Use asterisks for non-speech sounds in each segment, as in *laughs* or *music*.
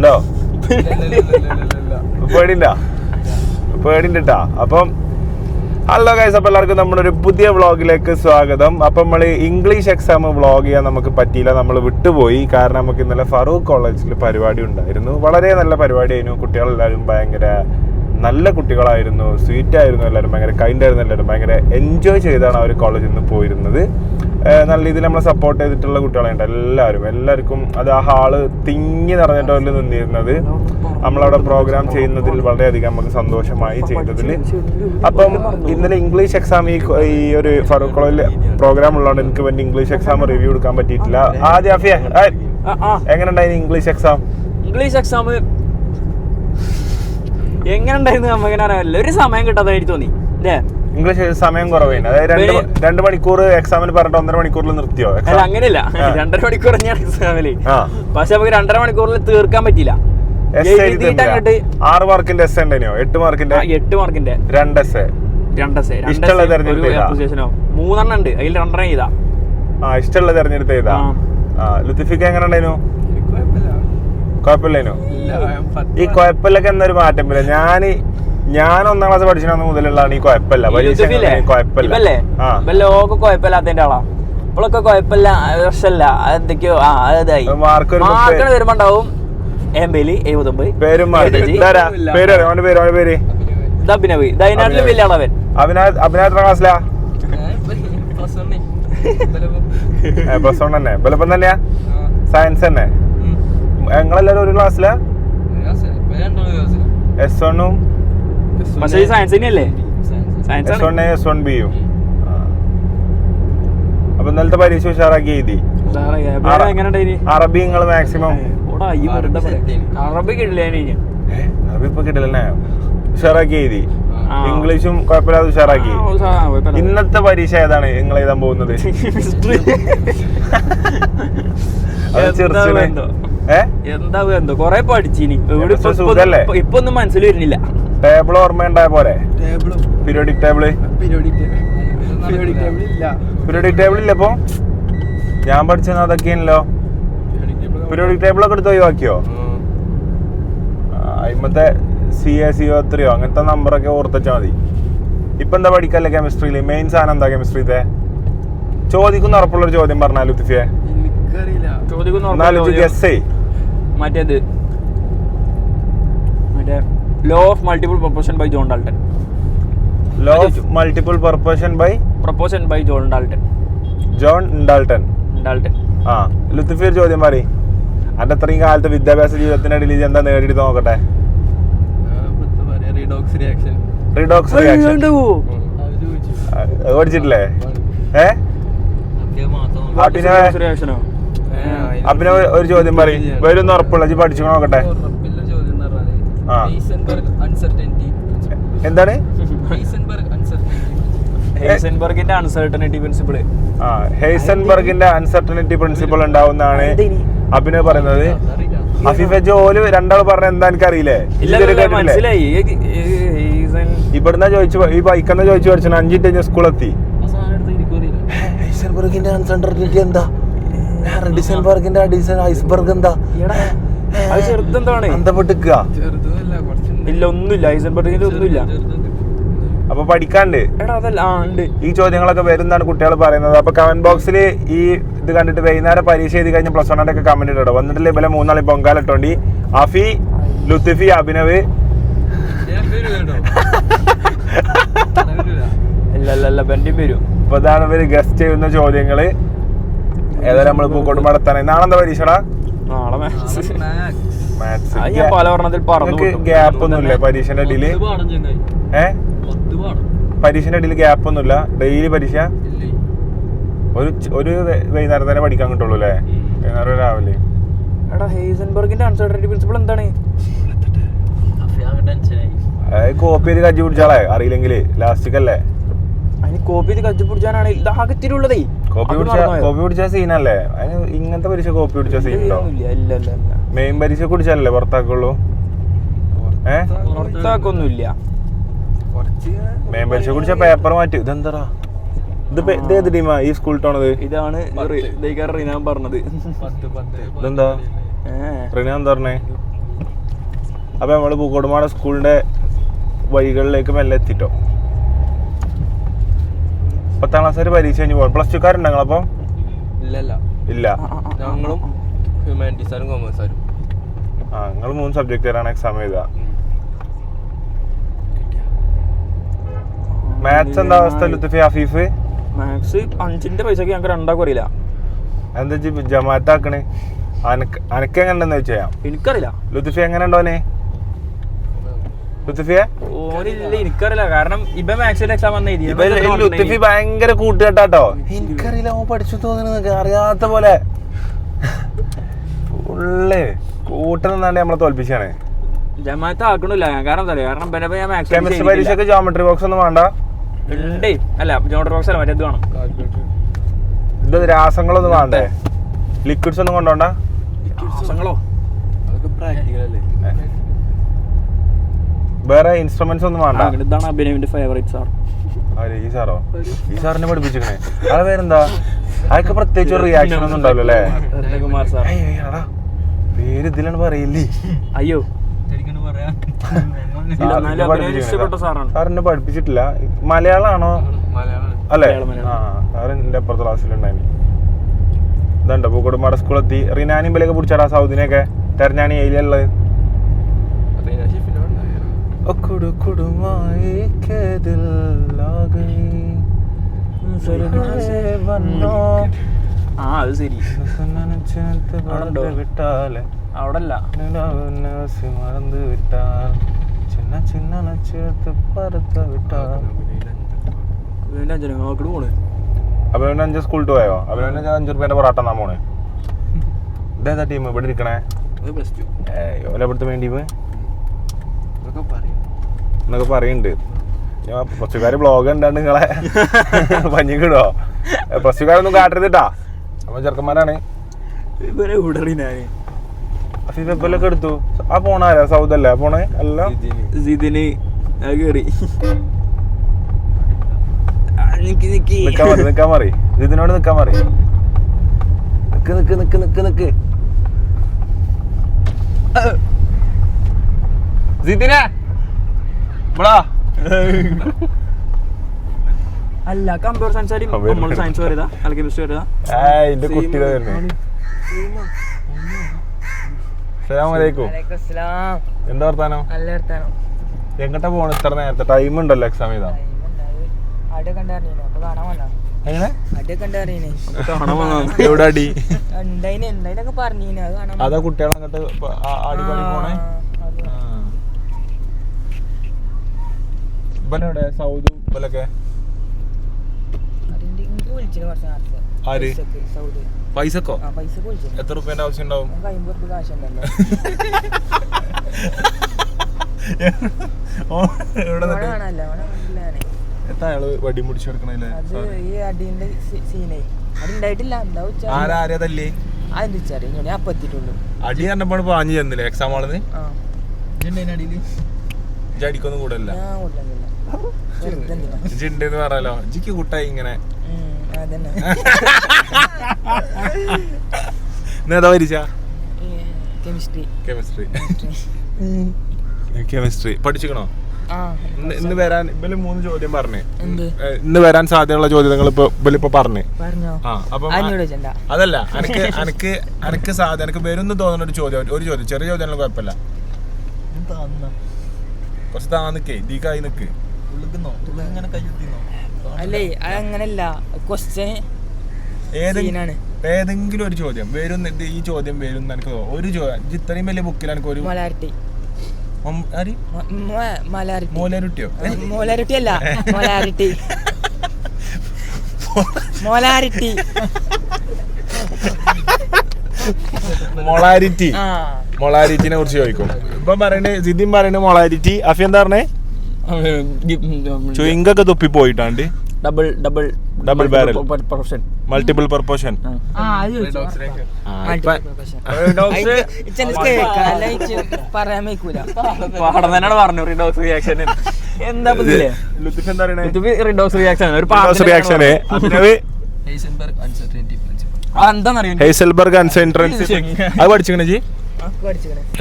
ഉണ്ടോ? പേടില്ല പേടിണ്ടിട്ടാ അപ്പം ഹലോ ഗൈസ് അപ്പോൾ എല്ലാവർക്കും നമ്മുടെ ഒരു പുതിയ വ്ളോഗിലേക്ക് സ്വാഗതം. അപ്പം നമ്മൾ ഇംഗ്ലീഷ് എക്സാം വ്ളോഗ് ചെയ്യാൻ നമുക്ക് പറ്റിയില്ല. നമ്മൾ വിട്ടുപോയി. കാരണം നമുക്ക് ഇന്നലെ ഫറൂഖ് കോളേജിൽ പരിപാടി ഉണ്ടായിരുന്നു. വളരെ നല്ല പരിപാടി പരിപാടിയായിരുന്നു. കുട്ടികളെല്ലാവരും ഭയങ്കര നല്ല കുട്ടികളായിരുന്നു. സ്വീറ്റ് ആയിരുന്നു എല്ലാവരും. ഭയങ്കര കൈൻഡ് ആയിരുന്നു എല്ലാവരും. ഭയങ്കര എൻജോയ് ചെയ്താണ് അവർ കോളേജിൽ നിന്ന് പോയിരുന്നത്. നല്ല രീതിയിൽ നമ്മളെ സപ്പോർട്ട് ചെയ്തിട്ടുള്ള കുട്ടികളുണ്ട് എല്ലാവരും. എല്ലാവർക്കും അത് ആ ഹാൾ തിങ്ങി നിറഞ്ഞിട്ടവരിൽ നിന്നിരുന്നത്. നമ്മളവിടെ പ്രോഗ്രാം ചെയ്യുന്നതിൽ വളരെയധികം നമുക്ക് സന്തോഷമായി ചെയ്തതിൽ അപ്പം ഇന്നലെ ഇംഗ്ലീഷ് എക്സാം ഈ ഈ ഒരു ഫറൂഖ് കോളേജിൽ പ്രോഗ്രാം ഉള്ളതുകൊണ്ട് എനിക്ക് വേണ്ടി ഇംഗ്ലീഷ് എക്സാം റിവ്യൂ എടുക്കാൻ പറ്റിയിട്ടില്ല. ആദ്യ അഫിയ എങ്ങനെ ഉണ്ടായിരുന്നു ഇംഗ്ലീഷ് എക്സാം ഇംഗ്ലീഷ് എക്സാം എങ്ങനെ ഉണ്ടായിരുന്നു നമുക്ക് ഒരു സമയം കിട്ടാതായിട്ട് തോന്നി. അല്ലേ ഇംഗ്ലീഷ് സമയം കുറവേന് അതായത് രണ്ട് മ- രണ്ട് മണിക്കൂർ എക്സാമിന് പറഞ്ഞിട്ട് ഒന്നര മണിക്കൂറിൽ നിർത്തിയോ? അല്ല exam? അങ്ങനെയല്ല. *laughs* രണ്ടര മണിക്കൂർ തന്നെയാണ് എക്സാമിൽ ആ. പക്ഷെ നമുക്ക് രണ്ടര മണിക്കൂറിൽ തീർക്കാൻ പറ്റില്ല എസ് എഴുതിയിട്ട് അങ്ങോട്ട് ആറ് മാർക്കിന്റെ എസ് ഉണ്ടോ എട്ട് മാർക്കിന്റെ? ആ, എട്ട് മാർക്കിന്റെ. രണ്ട് എസ് രണ്ട് essay, രണ്ട് ഇഷ്ടമുള്ള essay, തിരഞ്ഞെടുപ്പ്? ഓ. മൂന്നെണ്ണം ഉണ്ട്. അതിൽ രണ്ടെണ്ണം ചെയ്താ ആ ഇഷ്ടമുള്ള തെരഞ്ഞെടുത്ത് ചെയ്താ ആ. ആ ലുത്തിഫിക്ക് എങ്ങനെ ഉണ്ടായിരുന്നു? കുഴപ്പമില്ലേനു ഈ കുഴപ്പമില്ലൊക്കെ എന്നൊരു മാറ്റം വരില്ല ഞാൻ ഞാൻ ഒന്നാം ക്ലാസ് പഠിച്ചിരുന്ന മുതലുള്ളതാണ്. ഈ കുഴപ്പമില്ല? കുഴപ്പമില്ല. കുഴപ്പമില്ലാത്തതിന്റെ ആളാ. ഇപ്പോഴൊക്കെ കുഴപ്പമില്ല. പ്രശ്നമില്ല. എന്തൊക്കെയോ ആ അതായി മാർക്കണ് വരുമ്പോ ഉണ്ടാവും. ഏമ്പേലി എഴുപത്തൊമ്പത്. പേരും അഭിനവ്. അഭിനവ്. വലിയ ആളവൻ അഭിനാ അഭിനാ എത്ര ക്ലാസ്സിലാ പ്ലസ് വൺ തന്നെ ബലപ്പം തന്നെയാ? സയൻസ് തന്നെ. ഞങ്ങളെല്ലാരും ഒരു ക്ലാസ്സിലാ എസ് വണ്ണും പക്ഷേ ഈ സയൻസ് തന്നെയല്ലേ science S one A S one ബിയും അപ്പൊ ഇന്നലത്തെ പരീക്ഷ ഉഷാറാക്കി എഴുതി അറബി നിങ്ങൾ മാക്സിമം. അറബി കിട്ടില്ല അറബി ഇപ്പൊ കിട്ടില്ലല്ലേ ഉഷാറാക്കി എഴുതി ഇംഗ്ലീഷും കുഴപ്പമില്ലാതെ ഉഷാറാക്കി ഇന്നത്തെ പരീക്ഷ ഏതാണ് നിങ്ങൾ എഴുതാൻ പോകുന്നത്? *laughs* *laughs* എന്താ എന്തോ കൊറേ പഠിച്ചിനി. ഇപ്പൊ ഒന്നും മനസ്സിൽ വരുന്നില്ല. ടേബിൾ ഓർമ്മയുണ്ടായ പോലെ? പീരിയോഡിക് ടേബിൾ പീരിയോഡിക് ടേബിൾ ഇല്ല. ഇപ്പൊ? ഞാൻ പഠിച്ചത് അതൊക്കെയാണല്ലോ പീരിയോഡിക് ടേബിൾ ഒക്കെ എടുത്ത് ഒഴിവാക്കിയോ? അയിമത്തെ സി എ സി ഒ ത്രീയോ അങ്ങനത്തെ നമ്പറൊക്കെ ഓർത്തച്ചാ മതി. ഇപ്പൊ എന്താ പഠിക്കല്ലേ കെമിസ്ട്രിയിൽ മെയിൻ സാധനം എന്താ കെമിസ്ട്രിത്തെ ചോദിക്കുന്ന ഉറപ്പുള്ളൊരു ചോദ്യം പറഞ്ഞാൽ ലുത്തിഫിയെ. ചോദിക്കുന്ന മറ്റേത്. മറ്റേ law of multiple proportion by John Dalton law of multiple proportion by proportion by John Dalton John Dalton Dalton ആ ലുത്തിഫി ഒരു ചോദ്യം പറയും. അന്റെ അത്രയും കാലത്തെ വിദ്യാഭ്യാസ ജീവിതത്തിനിടയിൽ ഇത് എന്താ നേടിയിട്ട് നോക്കട്ടെ? റിഡോക്സ് റിയാക്ഷൻ റിഡോക്സ് റിയാക്ഷൻ പഠിച്ചിട്ടില്ലേ? ഏ? അഭിനവ് അഭിനവ് ഒരു ചോദ്യം പറയും. വരുന്ന ഉറപ്പുള്ള പഠിച്ചു നോക്കട്ടെ ഉറപ്പില്ല ചോദ്യം എന്ന് പറഞ്ഞാൽ ആ. ഹൈസൻബർഗ് അൺസർട്ടനിറ്റി എന്താണ്? ഹൈസൻബർഗ് അൺസർട്ടനിറ്റി പ്രിൻസിപ്പിൾ ആ ഹെയ്സൻബർഗിന്റെ അൺസർട്ടനിറ്റി പ്രിൻസിപ്പിൾ ഉണ്ടാവുന്നതാണ് അഭിനവ് പറയുന്നത്. ഹഫീഫ ജോൽ രണ്ടാൾ പറഞ്ഞ എന്താ എനിക്കറിയില്ലേ? മനസ്സിലായി. ഈ- ഈ- ഹൈസൻ- ഇവിടുന്ന് ചോദിച്ചു ഈ ബൈക്കെന്ന് ചോദിച്ചു പഠിച്ചു അഞ്ചിട്ട് കഴിഞ്ഞ സ്കൂളെത്തി ആ സാധനം എടുത്ത് എനിക്കറിയില്ല ഹൈസൻബർഗിന്റെ അൺസർട്ടനിറ്റി എന്താ? ഡിസൻബർഗിന്റെ ഐസ്ബർഗ് എന്താ? അത് ചെറുതെന്താണ്? അന്തപ്പെട്ടിക്കുക. ഇല്ല ഒന്നുമില്ല. ഹൈസൻബർഗിന്റെ ഒന്നുമില്ല അപ്പൊ പഠിക്കാണ്ട്? എടാ അതല്ല ആ ഉണ്ട്. ഈ ചോദ്യങ്ങളൊക്കെ വരുന്നതാണ് കുട്ടികൾ പറയുന്നത്. അപ്പൊ കമന്റ് ബോക്സിൽ ഈ ഇത് കണ്ടിട്ട് വൈകുന്നേരം പരീക്ഷ എഴുതി കഴിഞ്ഞ പ്ലസ് വണ്ണിന്റെ ഒക്കെ കമന്റ് ഇട്ടോ വന്നിട്ടില്ല ഇവലെ മൂന്നാളി പൊങ്കാലിട്ടോണ്ടി അഫി ലുത്തിഫി അഭിനവ്. *laughs* ഇതാണ് ഇവർ ഗസ്റ്റ് ചെയ്യുന്ന ചോദ്യങ്ങൾ. ഏതായാലും നമ്മൾ പൂക്കോട്ട് മടത്താണ് നാളെന്താ പരീക്ഷടാ? നാളെ. മാത്സ് പലവർണത്തിൽ ഗ്യാപ്പ് ഒന്നുമില്ല പരീക്ഷന്റെ ചെങ്ങായി ഏ? പരീക്ഷന്റെ ഇടയിൽ ഗ്യാപ്പ് ഒന്നുമില്ല ഡെയിലി പരീക്ഷ? ഇല്ലേ. ഒരു ഒരു വൈകുന്നേരം തന്നെ പഠിക്കാൻ കിട്ടുള്ളൂ അല്ലേ? വൈകുന്നേരം രാവിലെ. എടാ ഹൈസൻബർഗിന്റെ അൺസർട്ടനിറ്റി പ്രിൻസിപ്പിൾ എന്താണ്? കോപ്പി ചെയ്ത് കജ്ജി പിടിച്ചാളെ? അറിയില്ലെങ്കിൽ ലാസ്റ്റിക് അല്ലേ അതിന് കോപ്പി ചെയ്ത് കജ്ജി പിടിച്ചാനാണ് ഇത് കോപ്പി പിടിച്ച കോപ്പി പിടിച്ച സീനല്ലേ? അതിന് ഇങ്ങനത്തെ പരീക്ഷ കോപ്പി പിടിച്ച സീൻ ഉണ്ടോ ഇല്ല ഇല്ല മെയിൻ പരീക്ഷ കുടിച്ചല്ലേ പുറത്താക്കുള്ളൂ? ഏ? പുറത്താക്കൊന്നുമില്ല. മെയിൻ പരീക്ഷ കുടിച്ച പേപ്പർ മാറ്റി. ഇതെന്താ ഇത് ഏത് ടീമാ? ഈ സ്കൂൾ ടോണത് ഇതാണ് റിനാൻ പറഞ്ഞത്. ഇതെന്താ? പറഞ്ഞേ? പൂക്കോടുമാട സ്കൂളിന്റെ വഴികളിലേക്ക് മെല്ലെ എത്തിട്ടോ. പത്താം ക്ലാസ് വരെ പരീക്ഷ കഴിഞ്ഞ് പോകാം പ്ലസ് ടു ഞങ്ങളപ്പോൾ ഇല്ലല്ല. ഇല്ല. ഞങ്ങളും ഹ്യൂമാനിറ്റീസാരും കോമേഴ്സാരും ആ നിങ്ങൾ മൂന്ന് സബ്ജക്റ്റുകാരാണ് എക്സാം എഴുതുക. മാത്സ് എന്താ അവസ്ഥ ലുത്തുഫി ഹഫീഫ്? മാത്സ് അഞ്ചിന്റെ പൈസക്ക് ഞങ്ങൾക്ക് രണ്ടാക്കും അറിയില്ല. എന്താ ജമാക്കണേ ജമാഅത്ത് ആക്കണേ അനക്ക് അനക്ക് എങ്ങനെ വെച്ചാൽ എനിക്കറിയില്ല. ലുത്തുഫി എങ്ങനെ ഉണ്ടോനെ ഓനില്ല എനിക്കറിയില്ല. കാരണം ഇപ്പൊ മാത്സിന്റെ എക്സാം വന്ന ലുത്തുഫി ഭയങ്കര കൂട്ടുകെട്ടാട്ടോ. എനിക്കറിയില്ല ഓൻ പഠിച്ചു തോന്നുന്നു. അറിയാത്ത പോലെ. ഉള്ളേ കൂട്ടുന്നാണ്ട് നമ്മളെ തോൽപ്പിച്ചാണ്. ജമാഅത്ത് ആക്കണില്ല. കാരണം എന്താ കാരണം ഇവനെ ഞാൻ കെമിസ്ട്രി പരീക്ഷക്ക് ജോമെട്രി ബോക്സ് ഒന്നും വേണ്ട. ഉണ്ട്. അല്ല ജോമെട്രി ബോക്സ് അല്ല മറ്റേത് വേണം. കാൽക്കുലേറ്റർ ഇത് രാസങ്ങളൊന്നും വേണ്ടേ. ലിക്വിഡ്സ് ഒന്നും കൊണ്ടോണ്ട. രാസങ്ങളോ? അതൊക്കെ പ്രാക്ടിക്കൽ അല്ലേ? വേറെ ഇൻസ്ട്രുമെന്റ്സ് ഒന്നും വേണ്ട. ഇതാണ് അഭിനവിന്റെ ഫേവറേറ്റ് സാർ ആര് ഈ സാറോ? ഈ സാറിനെ പഠിപ്പിച്ചിക്കണേ അത് പേരെന്താ? അതൊക്കെ പ്രത്യേകിച്ച് ഒരു റിയാക്ഷൻ ഒന്നും ഉണ്ടാവില്ല അല്ലേ? രത്നകുമാർ സാർ പേര് ഇതിലാണ് പറയില്ലേ? അയ്യോ. സാറിനെ പഠിപ്പിച്ചിട്ടില്ല. മലയാളാണോ? മലയാളം. അല്ലേ. ആ സാറ് അപ്പുറത്തെ ക്ലാസ്സിലുണ്ടായിരുന്നു ഇതുണ്ട് പൂക്കോടുമാട സ്കൂളെത്തി റിനാനിമ്പലൊക്കെ ബലൊക്കെ പിടിച്ചാടാ സൗദിനെയൊക്കെ തെരഞ്ഞാണി റീന ഷെഫിന്റെ കുടുമായി ആ അത് ശരി. അവിടുണ്ടോ? വിട്ടാൽ അവിടെ അല്ല മറന്നു വിട്ടാൽ. ചിന്ന ചിന്ന നച്ചേർത്ത് പറത്ത് വിട്ടാൽ. അഞ്ച് പോയോ? അഞ്ചു റുപ്യന്റെ പൊറാട്ട പോണേ. *laughs* ഇതേതാ ടീം ഇവിടെ ഇരിക്കണേ? അത് പ്ലസ് ടു ഓല ഇവിടുത്തെ എന്നൊക്കെ പറയുന്നുണ്ട് ഞാൻ പ്ലസ്റ്റുകാർ ബ്ലോഗ് ഉണ്ടാണ്ട് നിങ്ങളെ പഞ്ഞിക്കിടോ. പ്ലസ്റ്റുകാരൊന്നും കാട്ടരുതിട്ടാ. അപ്പൊ ചെറുക്കന്മാരാണ്. ഫിഫലൊക്കെ എടുത്തു. ആ പോണാരാ സൗദ് അല്ലേ? പോണേ അല്ല അത് കേറി. നിക്ക് നിക്ക്. നിക്കാൻ മറി നിക്കാൻ മറി ഇതിനോട് നിക്കാൻ മറി നിക്ക് നിക്ക് നിക്ക് നിക്ക് നിക്ക്. ജിതിനെ. ഇവിടാ അല്ല കമ്പ്യൂട്ടർ സയൻസ് ആയി Computer നമ്മൾ സയൻസ്. വരുതാ? അല്ല കെമിസ്ട്രി വരുതാ? ഏയ് എന്റെ വലൈക്കുസ്സലാം. എന്താ വർത്താനോ? നല്ല വർത്താനോ. എങ്ങട്ടാ പോണ? ഇത്ര നേരത്തെ ടൈം ഉണ്ടല്ലോ എക്സാം ചെയ്താ അത് കുട്ടികളെ അങ്ങോട്ട് ആടി കളി പോണേ ആ, അത്. ഇവനെവിടെ സൗദു ഇവലൊക്കെ. ആര്? പൈസക്കോ. എത്ര റുപ്യന്റെ ആവശ്യം ഉണ്ടാവും എത്ര അയാൾ വടി മുടിച്ചെടുക്കണല്ലേ ഈ അടിന്റെ സീനേ. അടി എന്താ ഉച്ച? ആരാ ആരാ തല്ലേ കണ്ടപ്പോൾ പാഞ്ഞു ചെന്നില്ലേ എക്സാം ആണെന്ന് ആ. ഇജ്ജ് അടിക്കൊന്നും കൂടല്ല ഉണ്ടെന്ന് പറയാലോ ഇജ്ജിക്ക് കൂട്ടായി ഇങ്ങനെ. ഉം, അതന്നെ. നേതാ വരിച്ച കെമിസ്ട്രി. കെമിസ്ട്രി. കെമിസ്ട്രി. പഠിച്ചിക്കണോ? ഇന്ന് വരാൻ ഇവൽ മൂന്ന് ചോദ്യം പറഞ്ഞേ. ഇന്ന് വരാൻ സാധ്യതയുള്ള ചോദ്യങ്ങൾ ഇപ്പൊ ഇവലിപ്പോ പറഞ്ഞു. ആ അപ്പം അതല്ല അനക്ക് അനക്ക് അനക്ക് സാധ്യത എനിക്ക് വരുന്ന തോന്നുന്ന ഒരു ചോദ്യം ഒരു ചോദ്യം. ചെറിയ ചോദ്യം കുഴപ്പമില്ല. കുറച്ച് താ നിക്കേ. ലീക്കായി നിക്ക് അല്ലേ അതങ്ങനല്ല. ക്വസ്റ്റ്യൻ ഏതെങ്കിലും ഏതെങ്കിലും ഒരു ചോദ്യം. വരും ഈ ചോദ്യം വരും എനിക്ക്. ഒരു ചോദ്യം ഇത്രയും വലിയ ബുക്കിൽ എനിക്ക് ഒരു മൊലാരിറ്റി മം- ആര്? മലാരിറ്റി മോലേരുട്ടിയോ? മോലാരിറ്റി അല്ല മൊലാരിറ്റി *laughs* മൊലാരിറ്റി മൊളാരിറ്റി ആ. മൊളാരിറ്റിനെ കുറിച്ച് ചോദിക്കും. ഇപ്പൊ പറയണേ ജിദ്ദീൻ പറയണേ മൊളാരിറ്റി അഫി എന്താ പറഞ്ഞേ? ചുയിങ്കൊക്കെ തുപ്പി പോയിട്ടാണ്ട് double double double barrel profession multiple proportion പറയാൻ വയ്ക്കൂല. പാടം തന്നെയാണ് പറഞ്ഞു റിഡോക്സ് റിയാക്ഷൻ എന്താ റിഡോക്സ് റിയാക്ഷൻ ഒരു റിയാക്ഷന് Abhinav? Heisenberg uncertainty Heisenberg uncertainty അത് പഠിച്ചിക്കണേ ജി?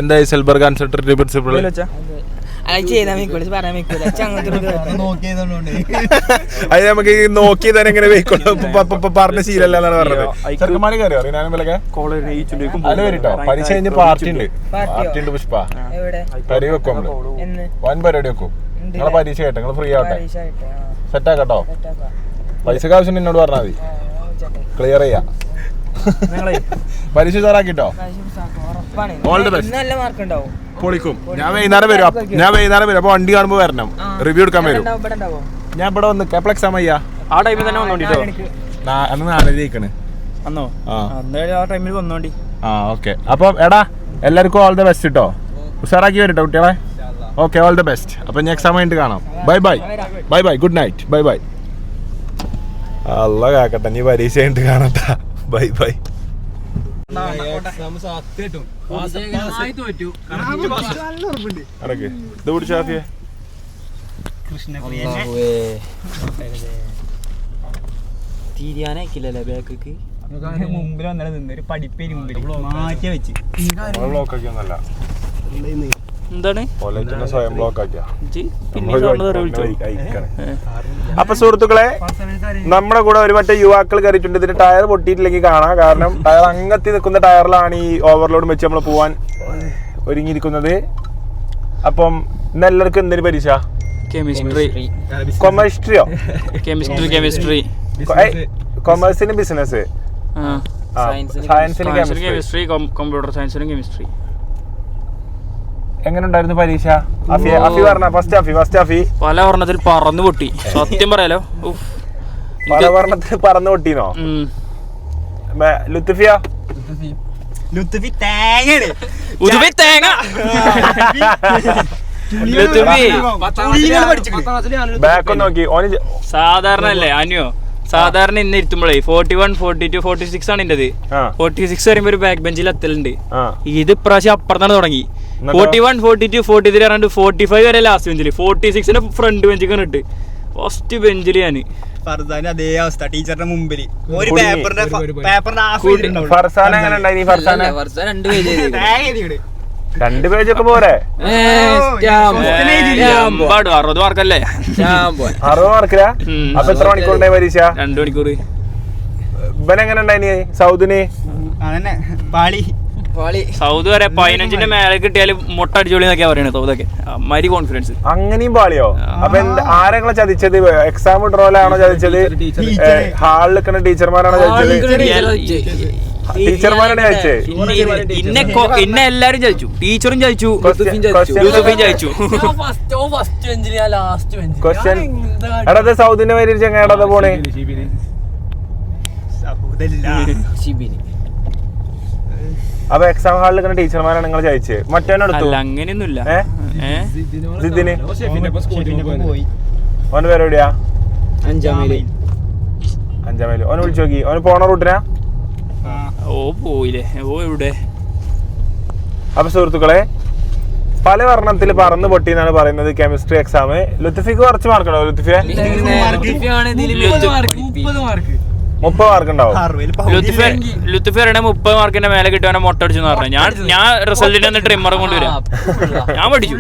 എന്താ പഠിച്ചിക്കണേ അൺസെൻട്രൻസ് പ്രിൻസിപ്പിൾ അത് നമുക്ക് നോക്കി തന്നെ എങ്ങനെ വെയ്ക്കുള്ളൂ പറഞ്ഞ ശീലല്ല എന്നാണ് പറഞ്ഞത്. ചെറുക്കന്മാര് കയറിയോ റിനാനും വിലക്കെ അല്ല വരിട്ടോ. പരീക്ഷ കഴിഞ്ഞ് പാർട്ടി ഉണ്ട്. പാർട്ടി ഉണ്ട് പുഷ്പ. എവിടെ? പരിപാടി വെക്കും നമ്മൾ. വൻ പരിപാടി വെക്കും. നിങ്ങളെ പരീക്ഷ കേട്ടോ? നിങ്ങൾ ഫ്രീ ആവട്ടെ? സെറ്റ് ആക്കട്ടോ? പൈസക്ക് ആവശ്യം എന്നോട് പറഞ്ഞാൽ മതി. ആ ക്ലിയർ ചെയ്യാം. പരീക്ഷ സാറാക്കിട്ടോ ഉറപ്പാണ്. All the നല്ല മാർക്ക് ഉണ്ടാവും പൊളിക്കും. ഞാൻ വൈകുന്നേരം വരും. ഞാൻ വൈകുന്നേരം വരും. അപ്പൊ വണ്ടി കാണുമ്പോ വരണം. റിവ്യൂ എടുക്കാൻ വരും. ഞാൻ ഇവിടെ വന്ന് കെപ്ലക്സ് എക്സാം ആ ടൈമിൽ തന്നെ വന്നോണ്ടിട്ടോ അന്ന് നാലര ജയിക്കണ് അന്നോ? ആ. ടൈമിൽ വന്നോണ്ടി. ആ ഓക്കെ. അപ്പം എടാ എല്ലാവർക്കും ഓൾ ദ ബെസ്റ്റ് കേട്ടോ ഉഷാറാക്കി വരട്ടോ കുട്ടികളെ. ഓക്കെ ഓൾ ദ ബെസ്റ്റ് അപ്പം ഞാൻ എക്സാം കഴിഞ്ഞിട്ട് കാണാം. Bye bye bye bye good night bye bye അല്ല കാക്കട്ടെ. നീ പരീക്ഷ കഴിഞ്ഞിട്ട് കാണട്ടാ ബൈ ബൈ അടക്ക്. ഇത് പിടിച്ച ഷാഫിയെ തിരിയാനയക്കില്ലല്ലേ ബാക്കിക്ക് മുമ്പിൽ വന്നാലും നിന്ന് ഒരു പഠിപ്പേരി മുമ്പിൽ മാറ്റി വെച്ച് ബ്ലോക്ക് ആക്കിയൊന്നല്ല എന്താണ്? കോളേജിനെ സ്വയം ബ്ലോക്ക് ആക്കിയ. അപ്പൊ സുഹൃത്തുക്കളെ നമ്മുടെ കൂടെ ഒരു മറ്റേ യുവാക്കൾ കയറിയിട്ടുണ്ട്. ഇതിന്റെ ടയർ പൊട്ടിയിട്ടില്ലെങ്കിൽ കാണാം. കാരണം ടയർ അങ്ങത്തി നിൽക്കുന്ന ടയറിലാണ് ഈ ഓവർലോഡ് വെച്ച് നമ്മൾ പോവാൻ ഒരുങ്ങിയിരിക്കുന്നത്. അപ്പം ഇന്ന് എല്ലാവർക്കും എന്തിനു പരീക്ഷ? കെമിസ്ട്രി കൊമേഴ്സ്ട്രിയോ കെമിസ്ട്രി കെമിസ്ട്രി കൊമേഴ്സിന് ബിസിനസ് സയൻസിന് കെമിസ്ട്രി കെമിസ്ട്രി കമ്പ്യൂട്ടർ സയൻസിനും കെമിസ്ട്രി എങ്ങനെ ഉണ്ടായിരുന്നു പരീക്ഷ? അഫി അഫി പറഞ്ഞ ഫസ്റ്റ് അഫി ഫസ്റ്റ് അഫി. പല വർണത്തിൽ പറന്നു പൊട്ടി. സത്യം പറയാലോ. ഉഫ്. പലവർണത്തിൽ പറന്നു പൊട്ടിനോ? ലുത്തുഫിയ ലുത്തുഫി തേങ്ങ. ലുത്തുഫി, ബാക്ക് ഒന്ന് നോക്കി. ഓന് സാധാരണ അല്ലേ അനുയോ സാധാരണ ഇന്ന് ഇരുത്തുമ്പോഴേ forty one forty two forty six ആണ് ഇന്റേത് ഫോർട്ടി സിക്സ് വരുമ്പോ ഒരു ബാക്ക് ബെഞ്ചിൽ എത്തലുണ്ട്. ആ. ഇത് ഇപ്രാവശ്യം അപ്പുറത്താണ് തുടങ്ങി? Forty one forty two forty three പറഞ്ഞിട്ട് ഫോർട്ടി ഫൈവ് വരെ ലാസ്റ്റ് ബെഞ്ചിൽ ഫോർട്ടി സിക്സിന്റെ ഫ്രണ്ട് ബെഞ്ചിൽ ഇട്ട് ഫസ്റ്റ് ബെഞ്ചിൽ ഞാൻ അതേ അവസ്ഥ ടീച്ചറിന്റെ മുമ്പിൽ ഒരു. പേപ്പറിന്റെ പേപ്പറിന്റെ ഹാഫ് രണ്ട് പേജൊക്കെ *laughs* പോരെ? പാടും അറുപത് മാർക്കല്ലേ അറുപത് മാർക്കില. അപ്പൊ എത്ര മണിക്കൂറുണ്ടായി പരീക്ഷ? രണ്ടു മണിക്കൂർ ഇവൻ എങ്ങനെ ഉണ്ടായി സൗദിന്? അതന്നെ. പാളി. സൗദി വരെ പതിനഞ്ചിന്റെ മേലെ കിട്ടിയാൽ മുട്ട അടിച്ചോളി എന്നൊക്കെയാ പറയുന്നത് സൗദൊക്കെ അമ്മാരി കോൺഫിഡൻസ് അങ്ങനെയും പാളിയോ? അപ്പൊ എന്ത് ആരെങ്ങളെ ചതിച്ചത്? എക്സാം ഡ്രോലാണോ ചതിച്ചത്? ടീച്ചർ. ഹാളിൽ നിൽക്കുന്ന ടീച്ചർമാരാണോ ചതിച്ചത്? ടീച്ചർമാരാണ് ചതിച്ചത്? ഇന്നെ കൊ- ഇന്നെ എല്ലാരും ചതിച്ചു. ടീച്ചറും ചതിച്ചു. യൂസഫും ചതിച്ചു. ക്വസ്റ്റ്യൻ എടാ സൗദിന്റെ പേര് ചെങ്ങാടാ പോണേ. അപ്പൊ എക്സാം ഹാളിൽ നിൽക്കുന്ന ടീച്ചർമാരാണ് നിങ്ങൾ ചോദിച്ചത് മറ്റവനെടുത്തു അല്ല അങ്ങനെയൊന്നുമില്ല. പോയി. ഓന് പേര് എവിടെയാ? അഞ്ചാം മൈൽ ഓൻ വിളിച്ചു നോക്കി. ഓന് പോണ റൂട്ടിനാ? ഓ പോയില്ലേ. ഓ എവിടെ? അപ്പൊ സുഹൃത്തുക്കളെ പല വർണത്തിൽ പറന്ന് പൊട്ടി എന്നാണ് പറയുന്നത് കെമിസ്ട്രി എക്സാം ലുത്തിഫിക്ക് കുറച്ച് മാർക്കുണ്ടോ ലുത്തിഫിയെ? മുപ്പത് മാർക്ക് ഉണ്ടാവും ലുത്തിഫർ ലുത്തിഫറുടെ മുപ്പത് മാർക്കിന്റെ മേലെ കിട്ടുവാനെ മുട്ട അടിച്ചു പറഞ്ഞു. ഞാൻ ഞാൻ റിസൾട്ടിന് വന്ന് ട്രിമ്മർ കൊണ്ടുവരാം ഞാൻ പഠിച്ചു.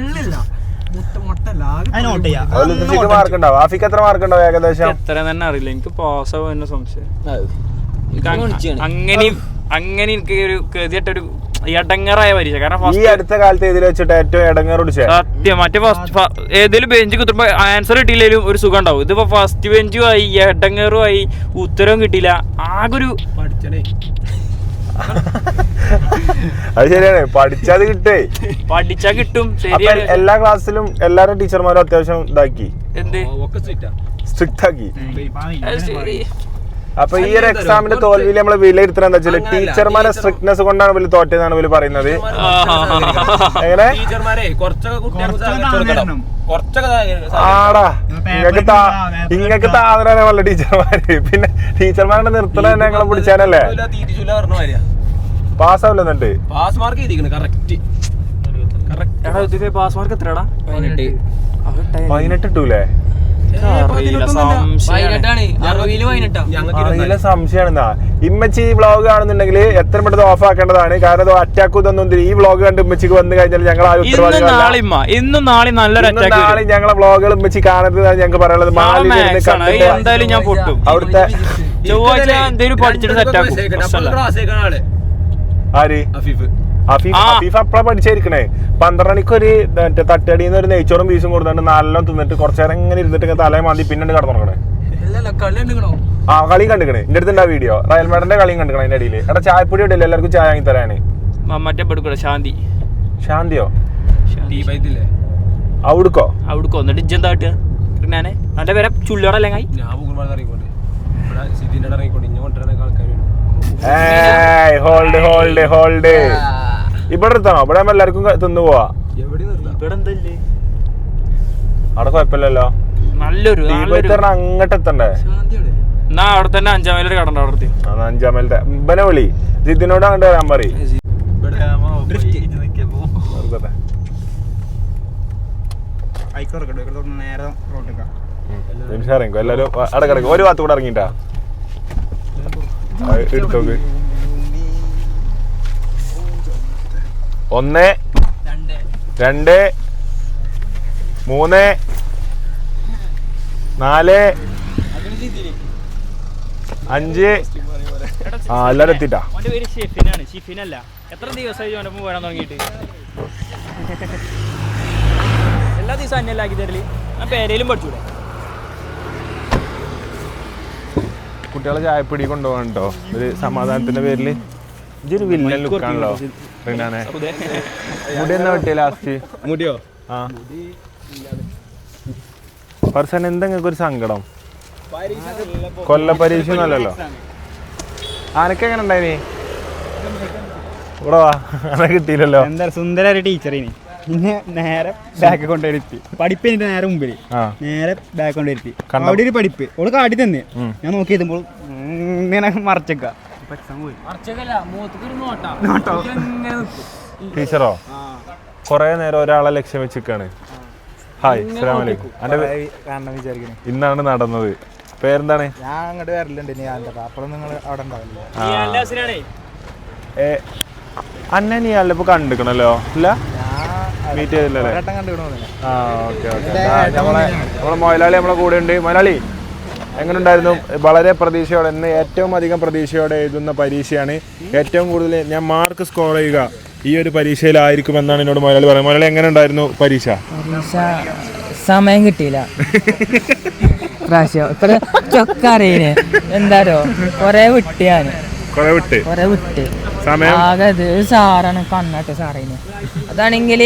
മാർക്ക് ഉണ്ടാവും. ആഫിക്ക് എത്ര മാർക്ക് ഉണ്ടാവും ഏകദേശം? എത്ര തന്നെ അറിയില്ല. എനിക്ക് പാസ് ആവുന്ന സംശയം. അങ്ങനെ അങ്ങനെ എനിക്ക് ഒരു ഗതിയായിട്ടൊരു ഇടങ്ങറായ പരീക്ഷ. കാരണം ഈ അടുത്ത കാലത്ത് ഇതിൽ വെച്ചിട്ട് ഏറ്റവും പിടിച്ചേ? സത്യം. മറ്റേ ഫസ്റ്റ് ഏതെങ്കിലും ബെഞ്ച് കുത്തുമ്പോ ആൻസർ കിട്ടിയില്ലെങ്കിലും ഒരു സുഖം ഉണ്ടാവും ഇതിപ്പോ ഫസ്റ്റ് ബെഞ്ചും ആയി എടങ്ങറും ആയി ഉത്തരവും കിട്ടിയില്ല. ആകെ ഒരു അത് ശരിയാണ്. പഠിച്ചത് കിട്ടേ. പഠിച്ചാ കിട്ടും. ശരിയാണ്. എല്ലാ ക്ലാസ്സിലും എല്ലാരും ടീച്ചർമാരും അത്യാവശ്യം ഇതാക്കി. എന്ത്? സ്ട്രിക്റ്റ് ആക്കി. അപ്പൊ ഈ ഒരു എക്സാമിന്റെ തോൽവിയിൽ നമ്മൾ വിലയിരുത്തണം എന്താ വെച്ചാൽ ടീച്ചർമാരെ സ്ട്രിക്ട്നെസ് കൊണ്ടാണ് വലിയ തോറ്റെന്നാണ് വലിയ പറയുന്നത്. എങ്ങനെ? ടീച്ചർമാരെ കുറച്ചൊക്കെ കുട്ടികൾക്ക് ആടാ നിങ്ങൾക്ക് ഇങ്ങക്ക് ഇങ്ങക്ക്. താതരാണ് വല്ല ടീച്ചർമാര്. പിന്നെ ടീച്ചർമാരുടെ നിർത്തണ തന്നെ ഞങ്ങളെ പിടിച്ചാനല്ലേ? പാസ്സാവില്ല എന്നിട്ട് പാസ് മാർക്ക് ചെയ്തിരിക്കണ് കറക്റ്റ് പാസ് മാർക്ക് എത്രടാ പതിനെട്ട് ഇട്ടൂലേ? അറിയില്ല സംശയം വൈകിട്ടാണ് അറുപതിൽ വൈകിട്ടാ അറിയില്ല സംശയമാണെന്നാ. ഇമ്മച്ചി ഈ വ്ളോഗ് കാണുന്നുണ്ടെങ്കിൽ എത്ര പെട്ടെന്ന് ഓഫ് ആക്കേണ്ടതാണ്? കാരണം അത് അറ്റാക്ക് ഇതൊന്നും. ഈ വ്ളോഗ് കണ്ട് ഇമ്മച്ചിക്ക് വന്നു കഴിഞ്ഞാൽ ഞങ്ങൾ ആ ഉത്തരവാദിത്തം ഇന്നും നല്ലൊരു നാളെ ഞങ്ങളെ വ്ളോഗുകൾ ഇമ്മച്ചി കാണരുത് ഞങ്ങൾക്ക് പറയാനുള്ളത്. എന്തായാലും ഞാൻ പൊട്ടും. അവിടുത്തെ ചൊവ്വാഴ്ച എന്തെങ്കിലും പഠിച്ചിട്ട് ആര്? അഫീഫ്. അഫീഫ് അപ്പഴാ പഠിച്ചിരിക്കണേ? പന്ത്രണ്ട് മണിക്ക് ഒരു മറ്റേ തട്ടടിയിൽ നിന്ന് ഒരു നെയ്ച്ചോറും ബീസും കൊടുത്തിട്ട് നാലെല്ലാം തിന്നിട്ട് കുറച്ചു നേരം ഇങ്ങനെ ഇരുന്നിട്ട് തലേ മാന്തി പിന്നെ കടന്നുറങ്ങണേ ആ കളി കണ്ടിക്കണേ. എന്റെ അടുത്ത് ആ വീഡിയോ. റയൽ മാഡന്റെ കളിയും കണ്ടിക്കണം അതിന്റെ അടിയിൽ എടാ ചായപ്പൊടി ഇടില്ല? എല്ലാവർക്കും ചായ വാങ്ങി തരാന്. മറ്റേ പെടുക്കൂടെ ശാന്തി. ശാന്തിയോ? നല്ല അവിടുക്കോ? അവിടേക്ക്? വന്നിട്ട് ഇജ്ജെന്താ കിട്ടുക ഞാനേ എന്റെ പേരെ ചുള്ളിയോടല്ലേ കായി ഞാൻ ഏയ് ഹോൾഡ് ഹോൾഡ് ഹോൾഡ് ഇവിടെ എടുത്താണോ ഇവിടെ എല്ലാവർക്കും തിന്നു പോവാ. അവിടെ കുഴപ്പമില്ലല്ലോ. നല്ലൊരു അങ്ങോട്ട് എത്തണ്ടേ? എന്നാ അവിടെ തന്നെ അഞ്ചാം മൈലൊരു കടണ്ട അവിടെ അഞ്ചാം മൈലിന്റെ ഇബനെ വിളി. ജിതിനോട് അങ്ങോട്ട് വരാൻ പറയും. എല്ലാരും ഒരു ഭാഗത്ത് കൂടെ ഇറങ്ങിട്ടാ എടുത്തോക്ക് ഒന്ന് രണ്ട് മൂന്ന് നാല് അഞ്ച്. ആ എല്ലാരും എത്തിട്ടാ അവന്റെ പേര് ഷെഫിനാണ്. ഷിഫിനല്ല. എത്ര ദിവസമായി *laughs* എല്ലാ ദിവസവും അന്യല്ല ആക്കി തരൽ. ആ പേരയിലും പഠിച്ചൂടെ? കുട്ടികളെ ചായപ്പിടി കൊണ്ടുപോകണം കേട്ടോ. ഒരു സമാധാനത്തിന്റെ പേരിൽ ഇതൊരു വില്ലൻ ലുക്കാണല്ലോ. റിനാനെ. മുടി എന്നാ പറ്റിയ ലാസ്റ്റ് മുടിയോ? ആ. പർസൻ എന്തെങ്കിലും ഒരു സങ്കടം? കൊല്ല പരീക്ഷ ഒന്നല്ലല്ലോ ആനക്ക് എങ്ങനെ ഉണ്ടായിനി? ഇവിടെ വാ. അനെ കിട്ടിയില്ലല്ലോ. എന്താ സുന്ദര ടീച്ചർ ടീച്ചറിന് പിന്നെ നേരെ ബാക്ക് കൊണ്ടുവരുത്തി പഠിപ്പ് എന്നിട്ട് നേരെ മുമ്പിൽ നേരെ ബാക്ക് കൊണ്ടുവരുത്തി കണ്ടോ? അവിടെ ഒരു പഠിപ്പ്. ഓൾ കാട്ടി തന്നെ. ഞാൻ നോക്കി എത്തുമ്പോൾ ഇങ്ങനെ മറച്ചേക്ക. ടീച്ചറോ? കൊറേ നേരം ഒരാളെ ലക്ഷ്യം വെച്ചിരിക്കാണ് ഹായ് അസ്സലാമു കാണണം ഇന്നാണ് നടന്നത്. പേരെന്താണ്? ഞാൻ അങ്ങോട്ട് വരലുണ്ട് നീ ആന്റെ അപ്പോഴും നിങ്ങൾ അവിടെ ഉണ്ടാവില്ല. അന്നെ നീ അല്ല ഇപ്പൊ കണ്ടിക്കണല്ലോ. ഇല്ല? മീറ്റ് ചെയ്തില്ലല്ലേ? കണ്ടുവിടുന്നില്ല ആ ഓക്കെ ഓക്കെ. നമ്മളെ നമ്മളെ മൊയലാളി നമ്മളെ കൂടെ ഉണ്ട് മൊയലാളി എങ്ങനെ ഉണ്ടായിരുന്നു വളരെ പ്രതീക്ഷയോടെ ഇന്ന് ഏറ്റവും അധികം പ്രതീക്ഷയോടെ എഴുതുന്ന പരീക്ഷയാണ്. ഏറ്റവും കൂടുതൽ ഞാൻ മാർക്ക് സ്കോർ ചെയ്യുക ഈ ഒരു പരീക്ഷയിലായിരിക്കും എന്നാണ് എന്നോട് മൊയലാളി പറയുന്നത്. മൊയലാളി എങ്ങനെ ഉണ്ടായിരുന്നു പരീക്ഷ സമയം കിട്ടിയില്ല. പ്രാവശ്യം ഇപ്പൊ ചൊക്കറിയേ എന്താരോ കൊറേ വിട്ട് ഞാൻ കുറെ വിട്ട്. കൊറേ വിട്ട്. സമയം? ആകെ ഇത് സാറാണ് കണ്ണാട്ടെ സാറേന്. അതാണെങ്കിൽ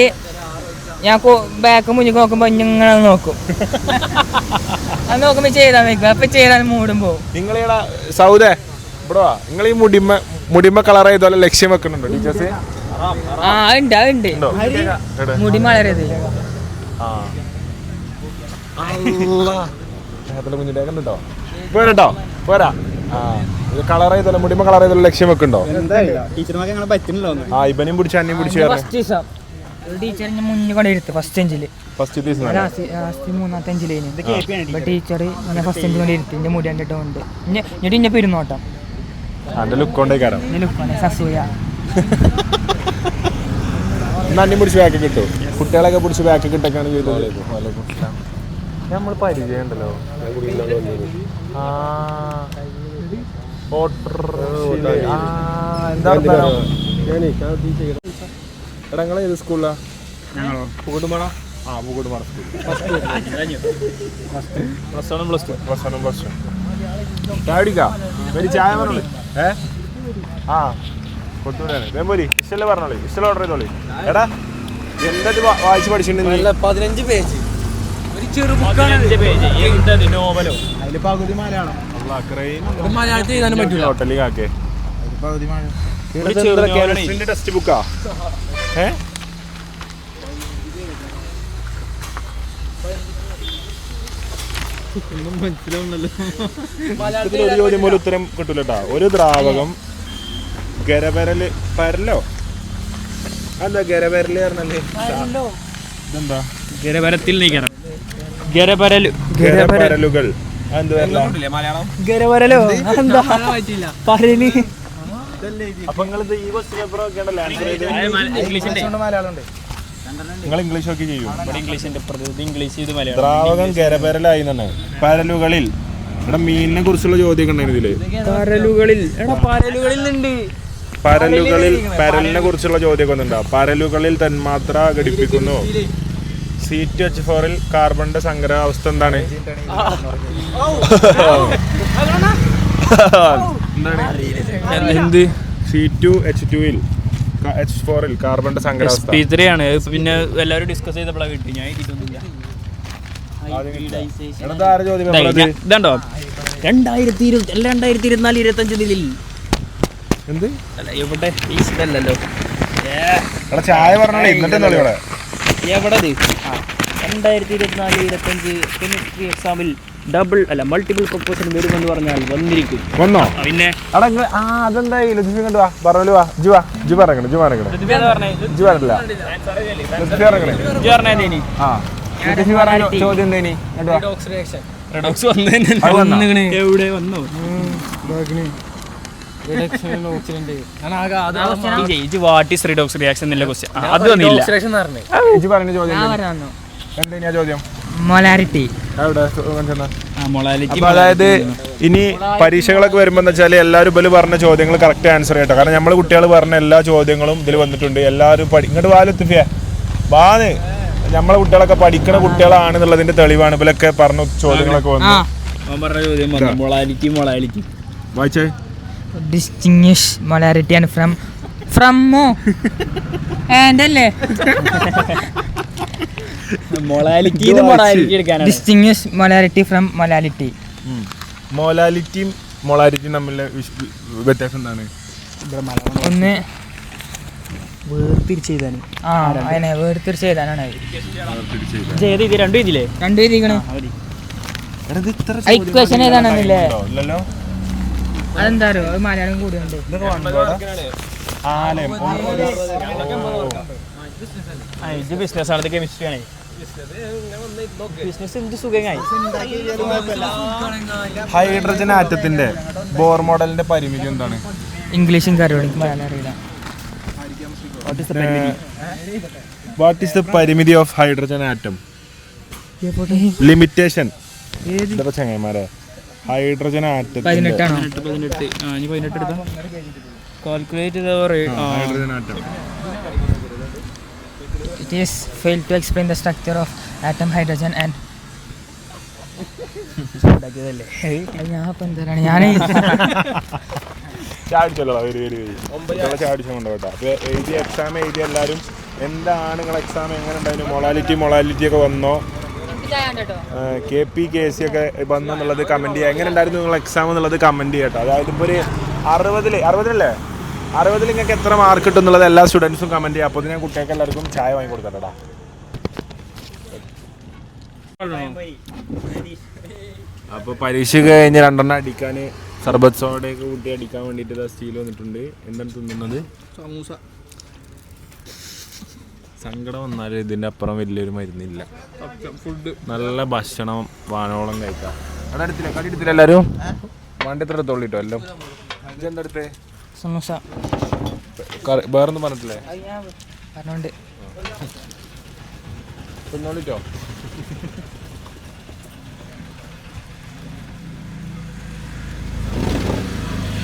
ഞാൻ ബാക്ക് മുന്നിൽ നോക്കുമ്പോ ഇങ്ങനെ നോക്കും. അത് നോക്കുമ്പോ ചെയ്താൽ വെക്കും അപ്പൊ ചെയ്താൽ മൂടും പോവും നിങ്ങളിവിടെ സൗദേ ഇവിടെ വാ. നിങ്ങൾ ഈ മുടിമ മുടിമ കളർ ചെയ്തോലെ ലക്ഷ്യം വെക്കുന്നുണ്ടോ ടീച്ചേഴ്സ് ആ ഉണ്ട്? ഉണ്ട്? മുടി വളരെ പോരട്ടോ പോരാ. ഇത് കളർ ചെയ്തല്ലോ മുടിമ കളർ ചെയ്തല്ലോ ലക്ഷ്യം പറ്റുന്നില്ല ആ ഇവനെയും പിടിച്ച് അന്നെയും പിടിച്ച് ഒരു ടീച്ചർ മുന്നിൽ കൊണ്ട് ഫസ്റ്റ് ബെഞ്ചിൽ ഫസ്റ്റ് മൂന്നാമത്തെ അപ്പൊ ടീച്ചർ. ഫസ്റ്റ് ബെഞ്ചിൽ കൊണ്ട് ഇരുത്തി എന്റെ മുടി കണ്ടിട്ട് കൊണ്ട്. എന്നിട്ട് ഇന്നെ പെരുന്നോട്ടം. അന്റെ ലുക്ക് കൊണ്ടേ കയറാം എന്നെ ലുക്കാണ് സസൂയ. അന്നെയും പിടിച്ച് ബാക്ക് കിട്ടും. കുട്ടികളൊക്കെ പിടിച്ച് ബാക്കി കിട്ടൊക്കെയാണ് ചെയ്തത്. നമ്മൾ പരിചയം ഉണ്ടല്ലോ ആ. ഓട്ടർഷിൽ. ആ, എന്താ വർത്താനം? എടാ നിങ്ങളെ ഏത് സ്കൂളിലാ? ഞങ്ങളോ? പൂകോട്ടുമാണോ ആ പൂകോട്ടുമാണ school plus one plus two. Plus one plus two. ചായ കുടിക്കാ? വരി ചായ പറഞ്ഞോളി. ഏ? ആ കൊട്ടൂരാണ് വേമ്പോരി ഇഷ്ടല്ലേ പറഞ്ഞോളി? ഇഷ്ടം ഓർഡർ ചെയ്തോളി. എടാ എന്താ ഇത് വാ- വായിച്ച് പഠിച്ചിട്ടുണ്ട് പതിനഞ്ച് പേജ്. ഒരു ചെറു പതിനഞ്ച് പേജ്. എന്തത് നോവലോ അതിൽ പകുതി മലയാളം മലയാളത്തിൽ എഴുതാനും ടെക്സ്റ്റ് ബുക്കാ. ഏ? ഒരു ചോദ്യം പോലും ഉത്തരം കിട്ടൂല ഒരു ദ്രാവകം ഗരപരൽ പരലോ? അല്ല ഗരപരൽ പറഞ്ഞല്ലേ? ഇതെന്താ? ഗരപരത്തിൽ നീക്കണം. ഗരപരലു ഗരപരലുകൾ. ഗരവരലോ? എന്താ? പരൽ നിങ്ങൾ ഇംഗ്ലീഷ് ഒക്കെ ചെയ്യും. ഇംഗ്ലീഷിന്റെ ഇംഗ്ലീഷ് ഇത് മലയാളം ദ്രാവകം ഗരപരലായി തന്നെ പരലുകളിൽ. ഇവിടെ മീനിനെ കുറിച്ചുള്ള ചോദ്യമൊക്കെ ഉണ്ടായിരുന്നു ഇതിൽ. പരലുകളിൽ. എടാ പരലുകളിൽ ഉണ്ട് പരലുകളിൽ പരലിനെ കുറിച്ചുള്ള ചോദ്യമൊക്കെ ഒന്നുണ്ടോ പരലുകളിൽ തന്മാത്ര ഘടിപ്പിക്കുന്നു. സി ടു എച്ച് ഫോറിൽ കാർബണിന്റെ സംഗ്രഹാവസ്ഥ എന്താണ്? എന്ത്? സി ടു എച്ച് ടുവിൽ എച്ച് ഫോറിൽ കാർബണിന്റെ സംഗ്രഹാവസ്ഥ പി ത്രീ ആണ്. പിന്നെ എല്ലാവരും ഡിസ്കസ് ചെയ്തപ്പോഴാണ് കിട്ടി. ഞാൻ? ഇതുണ്ടോ? രണ്ടായിരത്തി ഇരുപത്തി രണ്ടായിരത്തി ഇരുപത്തിനാല് ഇരുപത്തഞ്ച് ഇതിൽ. എന്ത്? അല്ല എടാ ചായ പറഞ്ഞോളെ. ഇന്നത്തെ ഇവിടെ. എവിടെ രണ്ടായിരത്തി ഇരുപത്തിനാല് ഇരുപത്തഞ്ച് കെമിസ്ട്രി എക്സാമിൽ ഡബിൾ അല്ല മൾട്ടിപ്പിൾ പ്രൊപ്പോസൽ വരുമെന്ന് പറഞ്ഞാൽ വന്നിരിക്കും. വന്നോ? പിന്നെ? ഇങ്ങൾ ആ അതെന്തായി? ലത്തിഫി കണ്ടു വാ. പറഞ്ഞു വാ. ജു വാ ജു പറഞ്ഞേ? ജു പറഞ്ഞേ ജു പറഞ്ഞില്ല ലത്തിഫി പറഞ്ഞേ ഇജ്ജ് പറഞ്ഞതേനി ആ. ലത്തിഫി പറഞ്ഞ ചോദ്യം എന്തേനി? കണ്ടു വാ. റെഡോക്സ്? വന്നേ? എവിടെ വന്നോ? വാട്ട് ഈസ് റിഡോക്സ് റിയാക്ഷൻ എന്നുള്ള ക്വസ്റ്റ്യൻ അത് വന്നില്ല. ഇജ് പറഞ്ഞ ചോദ്യം ചോദ്യം? മൊലാരിറ്റി അതായത് ഇനി പരീക്ഷകളൊക്കെ വരുമ്പോ വെച്ചാൽ വെച്ചാൽ എല്ലാവരും ഇവർ പറഞ്ഞ ചോദ്യങ്ങൾ കറക്റ്റ് ആൻസർ ചെയ്യട്ടോ കാരണം നമ്മൾ കുട്ടികൾ പറഞ്ഞ എല്ലാ ചോദ്യങ്ങളും ഇതിൽ വന്നിട്ടുണ്ട്. എല്ലാരും പഠി ഇങ്ങോട്ട് വാലെത്തിഫിയ വാന്ന് നമ്മളെ കുട്ടികളൊക്കെ പഠിക്കണ കുട്ടികളാണെന്നുള്ളതിന്റെ തെളിവാണ് ഇവരൊക്കെ പറഞ്ഞ ചോദ്യങ്ങളൊക്കെ ആ. വന്നു അവൻ ചോദ്യം വന്നു. മൊളാലിറ്റി മൊളാലിറ്റി വായിച്ചേ. ഡിസ്റ്റിങ്വിഷ് മൊലാരിറ്റി ആൻഡ് ഫ്രം ഫ്രമ്മോ എന്റെ അല്ലേ ഡിസ്റ്റിങ്ഷ് മൊലാരിറ്റി ഫ്രം മൊലാലിറ്റി മൊലാലിറ്റിയും മൊളാലിറ്റിയും തമ്മിലുള്ള വ്യത്യാസം എന്താണ്? ഒന്ന് വേർതിരിച്ച് ചെയ്താന് ആ അതിനെ വേർതിരിച്ച് ചെയ്താനാണ് ഏത് ഇത് രണ്ടു ഇതില്ലേ രണ്ടു രീതികൾ ഐക്വേഷൻ ഏതാണെന്നില്ലേ? അതെന്താ അറിയോ അത് മലയാളം കൂടിയുണ്ട്. ഇത് ബിസിനസ് ആണ് കെമിസ്ട്രി ആണ്. ബിസിനസ് എന്ത് സുഖമായി? ഹൈഡ്രജൻ ആറ്റത്തിന്റെ ബോർ മോഡലിന്റെ പരിമിതി എന്താണ്? ഇംഗ്ലീഷും കരോളിക്കും മലയാളം അറിയില്ല. വാട്ട് ഈസ് ദ പരിമിതി? ഓഫ് ഹൈഡ്രജൻ ആറ്റം ലിമിറ്റേഷൻ ചങ്ങന്മാരെ ഹൈഡ്രജൻ ആറ്റത്തിന്റെ പതിനെട്ടാണോ? പതിനെട്ട് പതിനെട്ട്. ആ ഇനി പതിനെട്ട് എടുത്താ? കാൽക്കുലേറ്റ് ചെയ്താ പറയും. Hydrogen atom it is fail to explain the structure of atom hydrogen and ഞാൻ എന്താണ് ഞാൻ ചാടിച്ചല്ലോ വരി വരി വരി. കുട്ടികളെ ചാടിച്ചു കൊണ്ടോട്ടെ എഴുതിയ എക്സാം എഴുതിയ എല്ലാവരും എന്താണ് നിങ്ങൾ എക്സാം എങ്ങനെ ഉണ്ടായിരുന്നു? മൊളാലിറ്റി മൊളാലിറ്റി ഒക്കെ വന്നോ? കെ പി കെ സി ഒക്കെ വന്നെന്നുള്ളത് കമന്റ് ചെയ്യുക എങ്ങനെ ഉണ്ടായിരുന്നു നിങ്ങൾ എക്സാം എന്നുള്ളത് കമന്റ് ചെയ്യട്ടോ അതായത് ഇപ്പോൾ ഒരു അറുപതിൽ അറുപതിലല്ലേ? അറുപതിൽ നിങ്ങൾക്ക് എത്ര മാർക്ക് കിട്ടും എന്നുള്ളത് എല്ലാ സ്റ്റുഡൻസും കമന്റ് ചെയ്യുക അപ്പോൾ ഞാൻ കുട്ടികൾക്ക് എല്ലാവർക്കും ചായ വാങ്ങി കൊടുക്കട്ടാ അപ്പോൾ പരീക്ഷ കഴിഞ്ഞ് രണ്ടെണ്ണം അടിക്കാൻ സർബത്ത് സോഡയൊക്കെ കൂട്ടി അടിക്കാൻ വേണ്ടിയിട്ട് സ്റ്റീൽ വന്നിട്ടുണ്ട്. എന്താണ് തിന്നുന്നത്? സമൂസ. സങ്കടം വന്നാലും ഇതിന്റെ അപ്പുറം വലിയൊരു മരുന്നില്ല. ഫുഡ് നല്ല ഭക്ഷണം വാനോളം കഴിക്കാം. അവിടെ എടുത്തില്ല കടി എടുത്തില്ല എല്ലാവരും വണ്ടി എത്ര എടുത്തോളിട്ടോ എല്ലാം? ഇതെന്താ എടുത്തേ? സമോസ. വേറൊന്നും പറഞ്ഞിട്ടില്ലേ? പറഞ്ഞോണ്ട്. തിന്നോളിട്ടോ.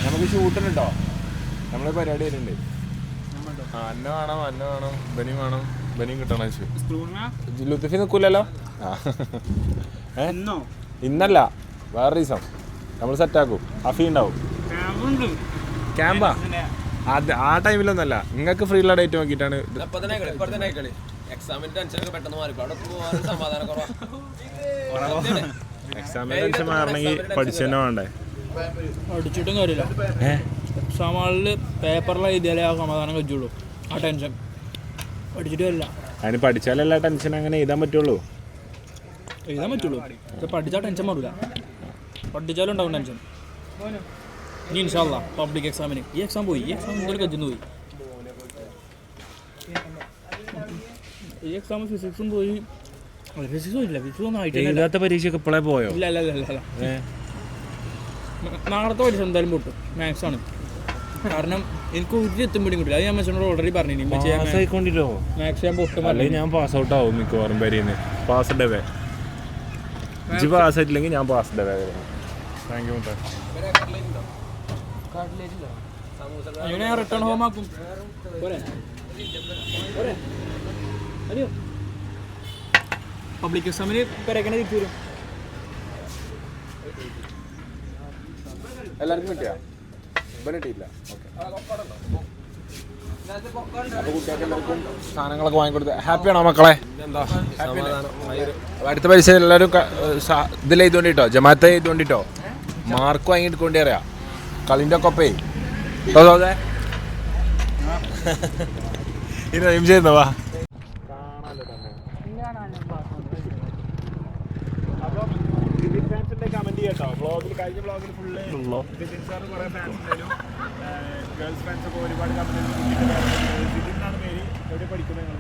നമുക്ക് ഷൂട്ടിനുണ്ടോ നമ്മളെ പരിപാടി വരുന്നുണ്ട്. അന്ന വേണം അന്ന വേണം. ബനി വേണം. ബനി കിട്ടണം ലുത്തിഫി നിൽക്കൂലല്ലോ ഇന്നല്ല. വേറെ റീസൺ നമ്മൾ സെറ്റാക്കും അഫി ഉണ്ടാവും ക്യാമ്പാ? അത് ആ ടൈമിലൊന്നല്ല. നിങ്ങൾക്ക് ഫ്രീ ഉള്ള ഡേറ്റ് നോക്കിയിട്ടാണ് എക്സാമിന്റെ ടെൻഷനൊക്കെ പെട്ടെന്ന് മാറിക്കോ അവിടെ പോകാനും സമാധാനം കുറവാ എക്സാമിന് ടെൻഷൻ മാറണമെങ്കിൽ പഠിച്ചു തന്നെ വേണ്ടേ? പഠിച്ചിട്ടും കാര്യമില്ല. എക്സാം ഹാളിൽ പേപ്പറിൽ എഴുതിയാലേ ആ സമാധാനം കഴിച്ചുള്ളൂ ആ ടെൻഷൻ പഠിച്ചിട്ട് വരില്ല അതിന് പഠിച്ചാലല്ല ടെൻഷൻ അങ്ങനെ എഴുതാൻ പറ്റുള്ളൂ? എഴുതാൻ പറ്റുള്ളൂ. പഠിച്ചാൽ ടെൻഷൻ മാറില്ല പഠിച്ചാലും ഉണ്ടാവും ടെൻഷൻ ഇനി ഇൻഷാല്ല പബ്ലിക് എക്സാമിന് ഈ എക്സാം പോയി. ഈ എക്സാം മുതൽ കജ്ജിന്ന് പോയി. ഈ എക്സാം ഫിസിക്സും പോയി. ഫിസിക്സ് പോയില്ല ഫിസിക്സ് ഒന്നും ആയിട്ടില്ല. ഇല്ലാത്ത പരീക്ഷയ്ക്ക് ഇപ്പോഴേ പോയോ? ഇല്ല ഇല്ല ഇല്ല ഇല്ല നാളത്തെ പരീക്ഷ എന്തായാലും പൊട്ടും. മാത്സ് ആണ്. കാരണം എനിക്ക് ഒരു എത്തും പിടിയും കിട്ടില്ല അത് ഞാൻ മെസ്സിനോട് ഓൾറെഡി പറഞ്ഞു പാസ് ആയിക്കൊണ്ടിട്ടോ മാക്സ് ഞാൻ പൊട്ടും അല്ലെങ്കിൽ ഞാൻ പാസ് ഔട്ട് ആവും മിക്കവാറും പേരിന്ന്. പാസ് ഡവേ ഇജ് പാസ് ആയിട്ടില്ലെങ്കിൽ ഞാൻ പാസ് ഡവേ താങ്ക് യു ഞാൻ റിട്ടേൺ ഹോം ആക്കും? പബ്ലിക് എക്സാമിന് പെരക്കണ തിരിച്ചു വരും. എല്ലാവർക്കും കിട്ടിയാ? ഇവന് കിട്ടിയില്ല അപ്പൊ കുട്ടികൾക്ക് എല്ലാവർക്കും സാധനങ്ങളൊക്കെ വാങ്ങിക്കൊടുത്ത്. ഹാപ്പിയാണോ മക്കളെ? അടുത്ത പരീക്ഷ എല്ലാവരും ഇതിൽ എഴുതുകൊണ്ടിട്ടോ ജമാഅത്ത് എഴുതുകൊണ്ടിട്ടോ മാർക്ക് വാങ്ങിയിട്ട് കൊണ്ടേറിയാ കളിന്റെ ഒക്കെ ഒപ്പേ തോതെ ഇത് എയിം ചെയ്യുന്നോ വാ അപ്പം ജിതിൻ ചെയ്യട്ടോ വ്ളോഗിൽ കഴിഞ്ഞ വ്ളോഗിൽ ഫുള്ള് ജിതിൻ സാർ കുറെ ഫാൻസ് ഗേൾസ് ഫാൻസ് ഒക്കെ ഒരുപാട് കമന്റ് ജിതിൻ എന്നാണ് പേര്? എവിടെ പഠിക്കുന്നത് നിങ്ങൾ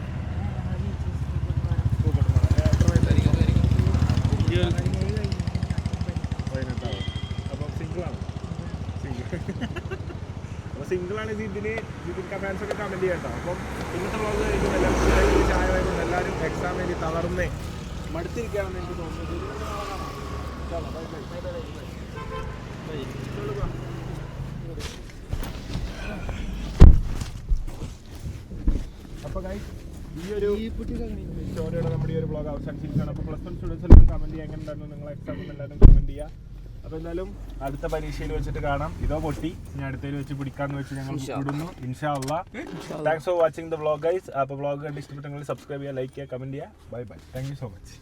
അപ്പം സിംഗിളാണ് അപ്പോൾ സിംഗിളാണ് ഇതിന് ഇതിന്റെ ഫാൻസ് ഒക്കെ കമന്റ് ചെയ്യട്ടോ. അപ്പം ഇന്നത്തെ വ്ളോഗ് കഴിഞ്ഞു എല്ലാവരും ചായ വാങ്ങുന്നു എല്ലാവരും എക്സാം വേണ്ടി തളർന്നേ. മടുത്തിരിക്കുകയാണെന്ന് എനിക്ക് തോന്നുന്നത് അപ്പോൾ ഗൈസ് ഈ ഒരു സ്റ്റോറിയോടെ നമ്മുടെ ഈ ഒരു ബ്ലോഗ് അവസാനിച്ചിരിക്കുകയാണ്. അപ്പോൾ പ്ലസ് വൺ സ്റ്റുഡൻസ് എല്ലാവരും കമന്റ് ചെയ്യാൻ എങ്ങനെ ഉണ്ടായിരുന്നു? നിങ്ങൾ എക്സാം എല്ലാവരും കമന്റ് ചെയ്യുക അപ്പോൾ എന്തായാലും അടുത്ത പരീക്ഷയിൽ വെച്ചിട്ട് കാണാം. ഇതോ പൊട്ടി. ഇനി അടുത്തതിൽ വെച്ച് പിടിക്കാന്ന് വെച്ച് ഞങ്ങൾ വിടുന്നു. ഇൻഷാ അള്ളാ. Thanks for watching the blog guys അപ്പോൾ ബ്ലോഗ് കണ്ട് ഇഷ്ടപ്പെട്ടെങ്കിൽ സബ്സ്ക്രൈബ് ചെയ്യുക ലൈക്ക് ചെയ്യുക കമന്റ് ചെയ്യുക. Bye bye thank you so much